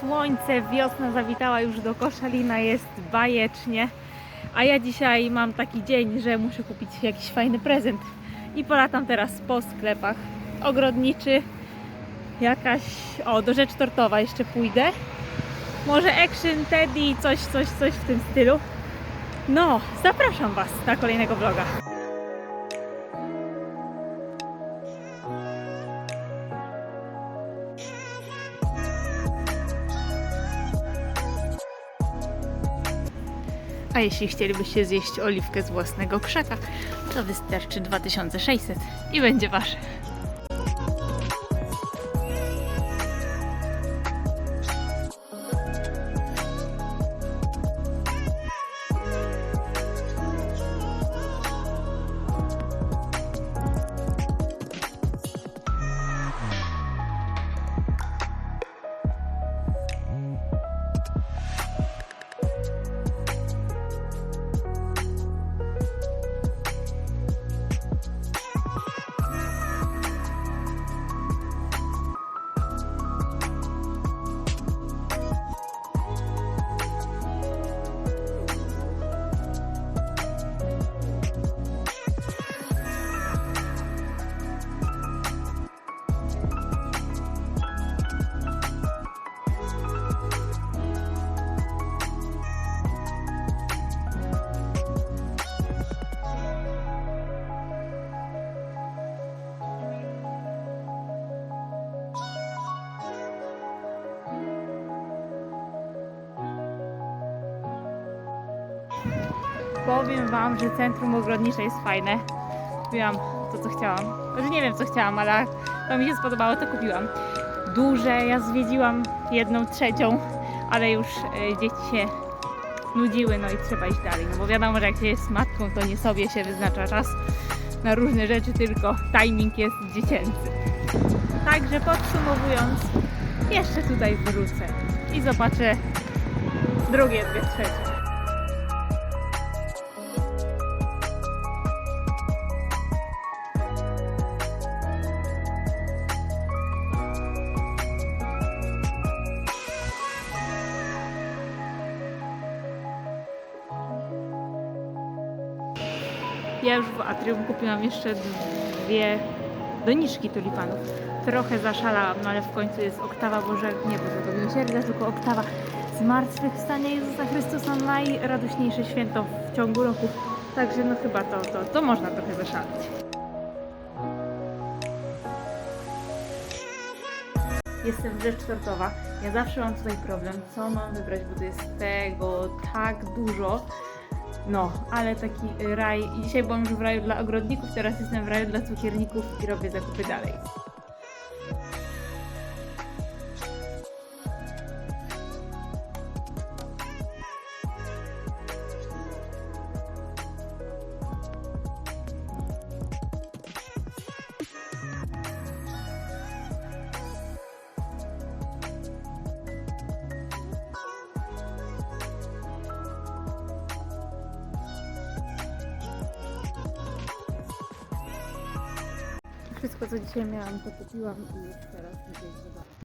słońce, wiosna zawitała już do Koszalina, jest bajecznie. A ja dzisiaj mam taki dzień, że muszę kupić jakiś fajny prezent. I polatam teraz po sklepach. Ogrodniczy, jakaś, o do rzecz tortowa jeszcze pójdę. Może Action, Teddy, coś, coś, coś w tym stylu. No, zapraszam Was na kolejnego vloga. A jeśli chcielibyście zjeść oliwkę z własnego krzaka, to wystarczy 2600 i będzie wasze. Powiem Wam, że centrum ogrodnicze jest fajne. Kupiłam to, co chciałam. Znaczy nie wiem, co chciałam, ale to mi się spodobało, to kupiłam. Duże, ja zwiedziłam jedną trzecią, ale już e, dzieci się nudziły, no i trzeba iść dalej. No bo wiadomo, że jak się jest matką, to nie sobie się wyznacza czas na różne rzeczy, tylko timing jest dziecięcy. Także podsumowując, jeszcze tutaj wrócę i zobaczę drugie dwie trzecie. Ja już w atrium kupiłam jeszcze dwie doniczki tulipanów. Trochę zaszalałam, no ale w końcu jest oktawa Boże, nie Bożego Miłosierdzia, tylko oktawa Zmartwychwstania Jezusa Chrystusa, najradośniejsze święto w ciągu roku. Także no chyba to, to, to można trochę zaszaleć. Jestem rzecz tortowa. Ja zawsze mam tutaj problem, co mam wybrać, bo tu jest tego tak dużo. No, ale taki raj. Dzisiaj byłam już w raju dla ogrodników, teraz jestem w raju dla cukierników i robię zakupy dalej. Wszystko, co dzisiaj miałam, to kupiłam i już teraz idę zobaczyć.